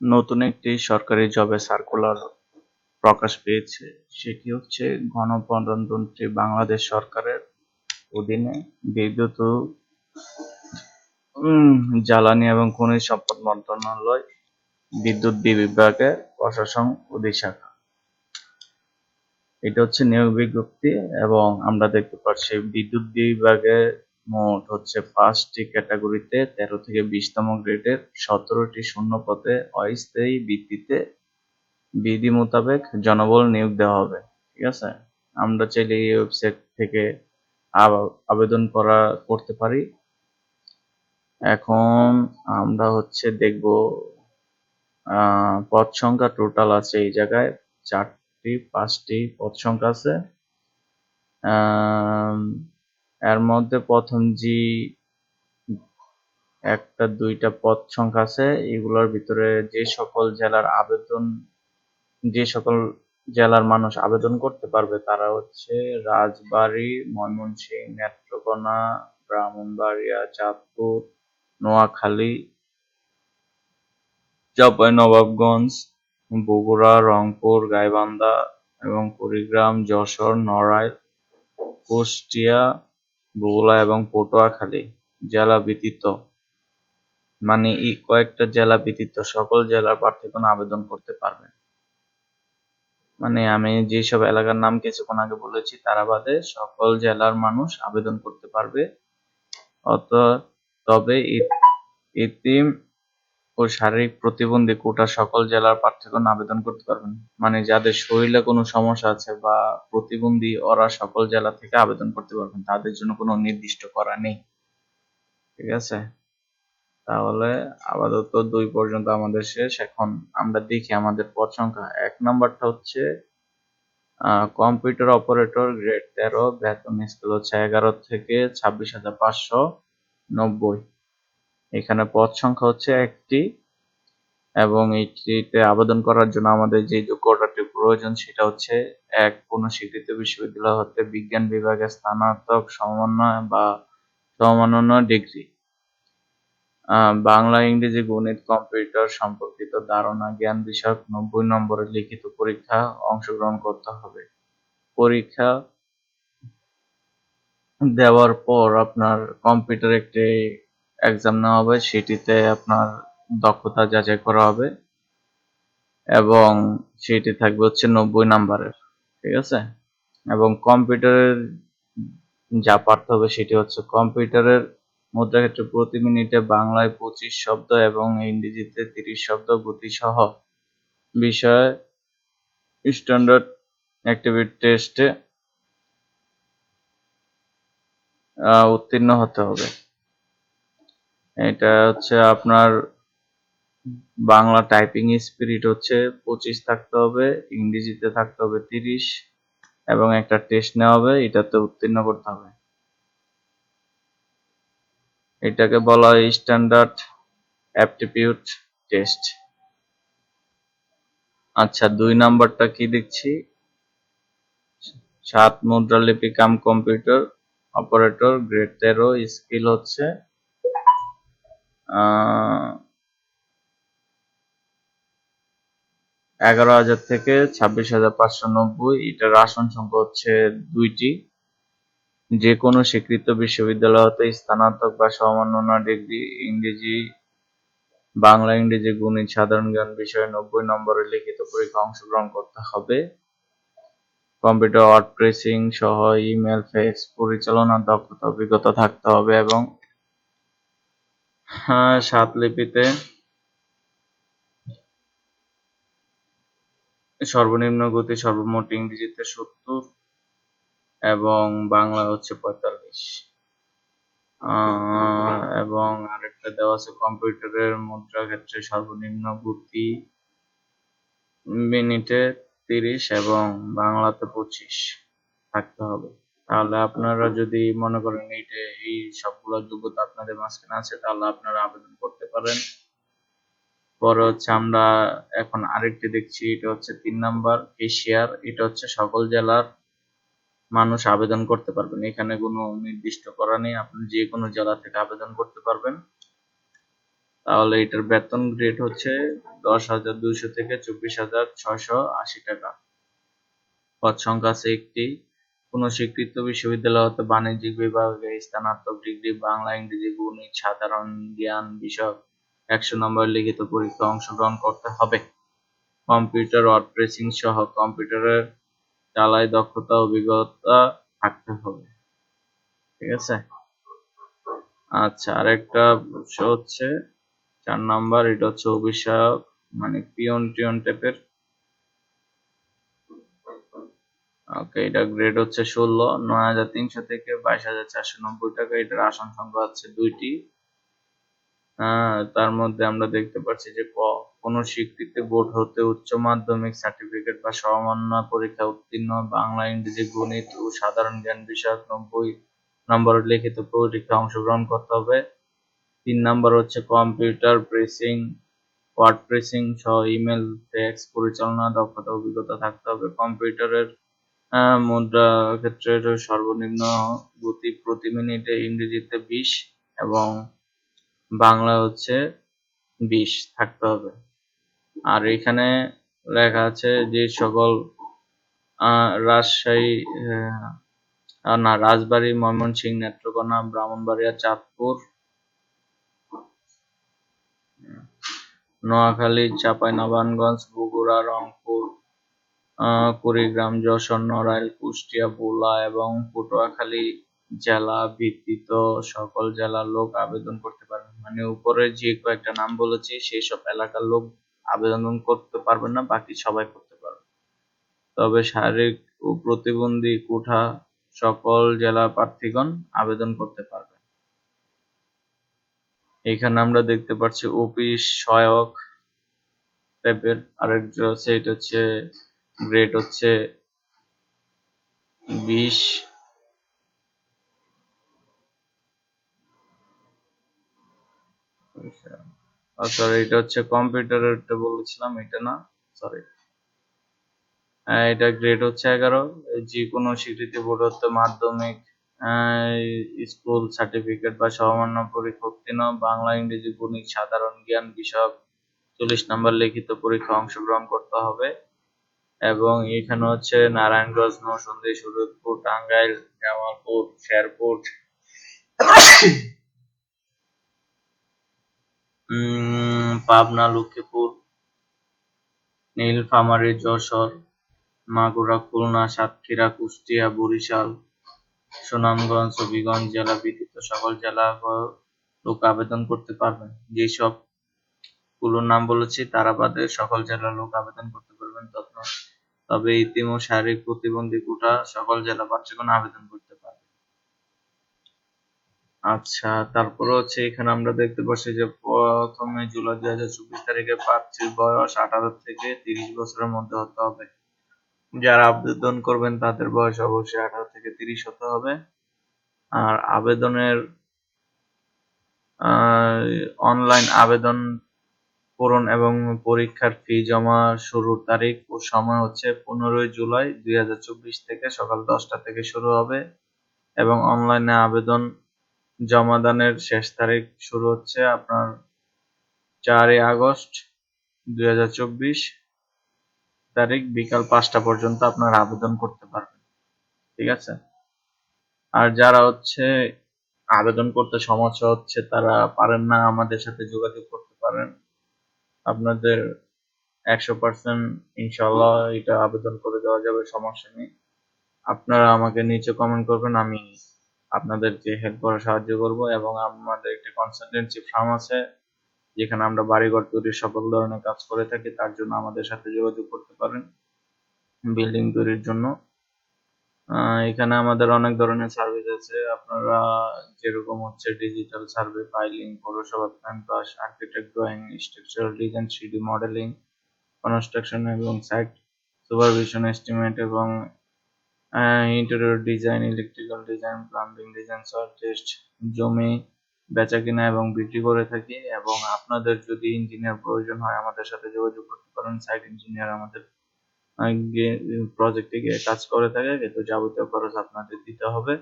নতুন একটি সরকারি জবে সার্কুলার প্রকাশ পেয়েছে। সেটি হচ্ছে গণপ্রজাতন্ত্রী বাংলাদেশ সরকারের অধীনে বিদ্যুৎ ও জ্বালানি এবং খনিজ সম্পদ মন্ত্রণালয়, বিদ্যুৎ বিভাগের প্রশাসন অধিশাখা এটা হচ্ছে নিয়োগ বিজ্ঞপ্তি এবং আমরা দেখতে পাচ্ছি বিদ্যুৎ বিভাগে মোট হচ্ছে পাঁচটি ক্যাটাগরিতে তেরো থেকে বিশতম গ্রেডের সতেরোটি শূন্য পদে অস্থায়ী ভিত্তিতে বিধি মোতাবেক জনবল নিয়োগ দেওয়া হবে, ঠিক আছে? আমরা চাইলে এই ওয়েবসাইট থেকে আব- আবেদন করা, করতে পারি। এখন আমরা হচ্ছে দেখব পদ সংখ্যা টোটাল আছে এই জায়গায়, চারটি, পাঁচটি পদ সংখ্যা আছে। এর মধ্যে প্রথম যে একটা, দুইটা পদ সংখ্যা আছে। এগুলোর ভিতরে যে সকল জেলার আবেদন, যে সকল জেলার মানুষ আবেদন করতে পারবে, তারা হচ্ছে রাজবাড়ী, ময়মনসিংহ, নেত্রকোনা, ব্রাহ্মণবাড়িয়া, চাঁদপুর, নোয়াখালী চাঁপাইনবাবগঞ্জ বগুড়া, রংপুর, গাইবান্ধা এবং কুড়িগ্রাম, যশোর, নড়াইল, কুষ্টিয়া বগুড়া এবং পটুয়াখালী জেলা ব্যতীত মানে এই কয়েকটা জেলা ব্যতীত সকল জেলার প্রার্থীগণ আবেদন করতে পারবে মানে আমি যেসব এলাকার নাম কিছুক্ষণ আগে বলেছি, তারা বাদে সকল জেলার মানুষ আবেদন করতে পারবে। অত, তবে ইতিম ও শারীরিক প্রতিবন্ধী কোটা সকল জেলার প্রার্থীগণ আবেদন করতে পারবেন। মানে যাদের শরীরে কোনো সমস্যা আছে বা প্রতিবন্ধী ওরা সকল জেলা থেকে আবেদন করতে পারবেন। তাদের জন্য কোনো নির্দিষ্ট করা নেই। ঠিক আছে? তাহলে আপাতত দুই পর্যন্ত আমাদের শেষ। এখন আমরা দেখি আমাদের পদ সংখ্যা। এক নাম্বারটা হচ্ছে কম্পিউটার অপারেটর গ্রেড তেরো, বেতন স্কেল হচ্ছে এগারো থেকে ছাব্বিশ হাজার পাঁচশো নব্বই। এখানে পদ সংখ্যা হচ্ছে একটি, এবং এইটিতে আবেদন করার জন্য আমাদের যে যোগ্যতাটি প্রয়োজন সেটা হচ্ছে এক কোনো স্বীকৃত বিশ্ববিদ্যালয় হতে বিজ্ঞান বিভাগে স্নাতক সমন্বয় বা সমমানন্য ডিগ্রি। বাংলা, ইংরেজি, গণিত, কম্পিউটার সম্পর্কিত ধারণা, জ্ঞান বিষয়ক নব্বই নম্বরের লিখিত পরীক্ষা অংশগ্রহণ করতে হবে। পরীক্ষা দেওয়ার পর আপনার কম্পিউটার একটি এক্সাম নেওয়া হবে, সেটিতে আপনার দক্ষতা যাচাই করা হবে এবং সেটি থাকবে হচ্ছে নব্বই নাম্বারের, ঠিক আছে? এবং কম্পিউটারের যা পারতে হবে সেটি হচ্ছে কম্পিউটারের মুদ্রাক্ষেত্রে প্রতি মিনিটে বাংলায় পঁচিশ শব্দ এবং ইংরেজিতে তিরিশ শব্দ গতিসহ বিষয়ে স্ট্যান্ডার্ড অ্যাক্টিভিটি টেস্টে উত্তীর্ণ হতে হবে। এটা হচ্ছে আপনার বাংলা টাইপিং স্পিরিট হচ্ছে পঁচিশ থাকতে হবে, ইংরেজিতে থাকতে হবে তিরিশ, এবং একটা টেস্ট নেওয়া হবে, এটাতে উত্তীর্ণ করতে হবে। এটাকে বলা হয় স্ট্যান্ডার্ড অ্যাপটিটিউড টেস্ট আচ্ছা দুই নাম্বারটা কি দেখছি? সাত মুদ্রালিপি কাম কম্পিউটার, অপারেটর, গ্রেড তেরো, স্কিল হচ্ছে এগারো হাজার থেকে ছাব্বিশ হাজার পাঁচশো নব্বই। এটার আসন সংখ্যা হচ্ছে দুইটি। যে কোনো স্বীকৃত বিশ্ববিদ্যালয় হতে স্নাতক বা সমমাননা ডিগ্রি, ইংরেজি, বাংলা, ইংরেজি, গণিত, সাধারণ জ্ঞান বিষয়ে নব্বই নম্বরের লিখিত পরীক্ষা অংশগ্রহণ করতে হবে। কম্পিউটার, ওয়ার্ড প্রেসিং সহ ইমেল, ফেক্স পরিচালনার দক্ষতা, অভিজ্ঞতা থাকতে হবে এবং হ্যাঁ, সাত লিপিতে। সর্বনিম্ন গতি সর্বমোট ইংরেজিতে সত্তর এবং বাংলা হচ্ছে পঁয়তাল্লিশ। এবং আরেকটা দেওয়া আছে কম্পিউটারের মুদ্রা ক্ষেত্রে সর্বনিম্ন গতি মিনিটে তিরিশ এবং বাংলাতে পঁচিশ থাকতে হবে। তাহলে আপনারা যদি মনে করেন এইটা এই সবগুলো যোগ্যতা আপনাদের মাঝখানে আছে, তাহলে আপনারা আবেদন করতে পারেন। পরে হচ্ছে আমরা এখন আরেকটি দেখছি, এটা হচ্ছে তিন নাম্বার, এশিয়ার, এটা হচ্ছে সকল জেলার মানুষ আবেদন করতে পারবেন। এখানে কোনো নির্দিষ্ট করা নেই, আপনি যে কোনো জেলা থেকে আবেদন করতে পারবেন। তাহলে এটার বেতন গ্রেড হচ্ছে দশ হাজার দুইশো থেকে চব্বিশ হাজার ছয়শো আশি টাকা। পদ সংখ্যা আছে একটি। কোন স্বীকৃত বিশ্ববিদ্যালয় হতে বাণিজ্যিক বিভাগে স্নাতক ডিগ্রি, বাংলা, ইংরেজি, গণিত, সাধারণ জ্ঞান বিষয়ক একশো নম্বর লিখিত পরীক্ষা অংশগ্রহণ করতে হবে। কম্পিউটার, ওয়ার্ড সহ কম্পিউটারের চালায় দক্ষতা, অভিজ্ঞতা থাকতে হবে। ঠিক আছে? আচ্ছা আরেকটা হচ্ছে, চার নাম্বার, এটা হচ্ছে অভিষেক মানে পিয়ন টিয়ন টাইপের ওকে, এটা গ্রেড হচ্ছে ষোলো, নয় হাজার তিনশো থেকে বাইশ হাজার চারশো নব্বই টাকা। এটার আসন সংখ্যা হচ্ছে দুইটি। তার মধ্যে আমরা দেখতে পাচ্ছি যে ক, কোনো স্বীকৃতি বোর্ড হতে উচ্চ মাধ্যমিক সার্টিফিকেট বা সমমান্য পরীক্ষা উত্তীর্ণ বাংলা, ইংরেজি, গণিত ও সাধারণ জ্ঞান বিষয়ক নব্বই নম্বরের লিখিত পরীক্ষা অংশগ্রহণ করতে হবে। তিন নম্বর হচ্ছে কম্পিউটার প্রেসিং, ওয়ার্ড প্রেসিং সহ ইমেল ফ্যাক্স পরিচালনা, দক্ষতা, অভিজ্ঞতা থাকতে হবে। কম্পিউটারের মুদ্রা ক্ষেত্রের সর্বনিম্ন গতি প্রতি মিনিটে ইংরেজিতে বিশ এবং বাংলা হচ্ছে বিশ থাকতে হবে। আর এখানে লেখা আছে যে সকল রাজশাহী না, রাজবাড়ী, ময়মনসিংহ, নেত্রকোনা, ব্রাহ্মণবাড়িয়া, চাঁদপুর, নোয়াখালী, চাঁপাইনবাবগঞ্জ, বগুড়া, রংপুর কুড়িগ্রাম, যশোর, নড়াইল, কুষ্টিয়া, ভোলা এবং পটুয়াখালী জেলা ভিত্তিত সকল জেলার লোক আবেদন করতে পারবেন। মানে উপরে যে কয়েকটা নাম বলেছি, সেই সব এলাকার লোক আবেদন করতে পারবেন না, বাকি সবাই করতে পারবে। তবে শারীরিক ও প্রতিবন্ধী কোঠা সকল জেলা প্রার্থীগণ আবেদন করতে পারবে এখানে আমরা দেখতে পাচ্ছি অফিস সহায়ক টাইপের আরেকটা এটা হচ্ছে গ্রেড হচ্ছে বিশ সরি এটা হচ্ছে কম্পিউটারেরটা বলেছিলাম, এটা না? সরি এটা গ্রেড হচ্ছে এগারো। যে কোনো স্বীকৃতি বোর্ড হতে মাধ্যমিক স্কুল সার্টিফিকেট বা সমমান্য পরীক্ষা উত্তীর্ণ, বাংলা, ইংরেজি, গণিত, সাধারণ জ্ঞান বিষয়ক চল্লিশ নম্বর লিখিত পরীক্ষা অংশগ্রহণ করতে হবে। এবং এখানে হচ্ছে নারায়ণগঞ্জ, নরসিংদী, সুরতপুর, টাঙ্গাইল, জামালপুর, শেরপুর। পাবনা, লক্ষ্মীপুর, নীলফামারী, যশোর, মাগুরা, খুলনা, সাতক্ষীরা, কুষ্টিয়া, বরিশাল, সুনামগঞ্জ হবিগঞ্জ জেলা ব্যতীত সকল জেলা লোক আবেদন করতে পারবেন। যেসবগুলোর নাম বলেছি, তারা বাদে সকল জেলার লোক আবেদন করতে তবে ইতিম শারীরিক প্রতিবন্ধী কোটা সকল জেলা আবেদন করতে পারবে। আচ্ছা তারপরে হচ্ছে এখানে আমরা দেখতে পাচ্ছি যে প্রথমে জুলাই দুই হাজার চব্বিশ তারিখে প্রার্থীর বয়স আঠারো থেকে তিরিশ বছরের মধ্যে হতে হবে। যারা আবেদন করবেন তাদের বয়স অবশ্যই আঠারো থেকে তিরিশ হতে হবে। আর আবেদনের অনলাইন আবেদন পূরণ এবং পরীক্ষার ফি জমা শুরুর তারিখ ও সময় হচ্ছে পনেরোই জুলাই দুই হাজার চব্বিশ থেকে সকাল দশটা থেকে শুরু হবে এবং অনলাইনে আবেদন জমাদানের শেষ তারিখ শুরু হচ্ছে আপনার চারই আগস্ট দুই হাজার চব্বিশ তারিখ বিকাল পাঁচটা পর্যন্ত আপনারা আবেদন করতে পারবেন। ঠিক আছে? আর যারা হচ্ছে আবেদন করতে সমস্যা হচ্ছে তারা পারেন না, আমাদের সাথে যোগাযোগ করতে পারেন। আপনাদের একশো পার্সেন্ট ইনশাল্লাহ এটা আবেদন করে দেওয়া যাবে, সমস্যা নেই। আপনারা আমাকে নিচে কমেন্ট করবেন, আমি আপনাদেরকে হেল্প করার সাহায্য করব এবং আমাদের একটি কনসালটেন্সি ফার্ম আছে, যেখানে আমরা বাড়িঘর তৈরির সকল ধরনের কাজ করে থাকি, তার জন্য আমাদের সাথে যোগাযোগ করতে পারেন বিল্ডিং তৈরির জন্য। এখানে আমাদের অনেক ধরনের সার্ভিস আছে। আপনারা যেরকম হচ্ছে ডিজিটাল সার্ভে ফাইলিং পৌরসভা plan pass architect drawing structural design three D modelling construction এবং সাইট সুপারভিশন এস্টিমেট এবং interior design electrical design plumbing design soft test জমি বেচা কিনা এবং বিক্রি করে থাকি এবং আপনাদের যদি ইঞ্জিনিয়ার প্রয়োজন হয় আমাদের সাথে যোগাযোগ করতে পারেন। সাইট ইঞ্জিনিয়ার আমাদের প্রজেক্টে গিয়ে কাজ করে থাকে, কিন্তু যাবতীয় খরচ আপনাদের দিতে হবে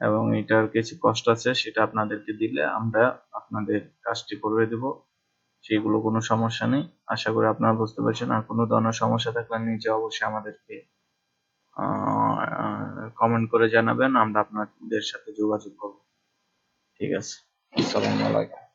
এবং এটার কিছু কষ্ট আছে, সেটা আপনাদেরকে দিলে আমরা আপনাদের কাজটি করে দেব। সেগুলো কোনো সমস্যা নেই। আশা করি আপনারা বুঝতে পারছেন। আর কোনো ধরনের সমস্যা থাকলে নিচে অবশ্যই আমাদেরকে কমেন্ট করে জানাবেন। আমরা আপনাদের সাথে যোগাযোগ করব। ঠিক আছে। আসসালামু আলাইকুম।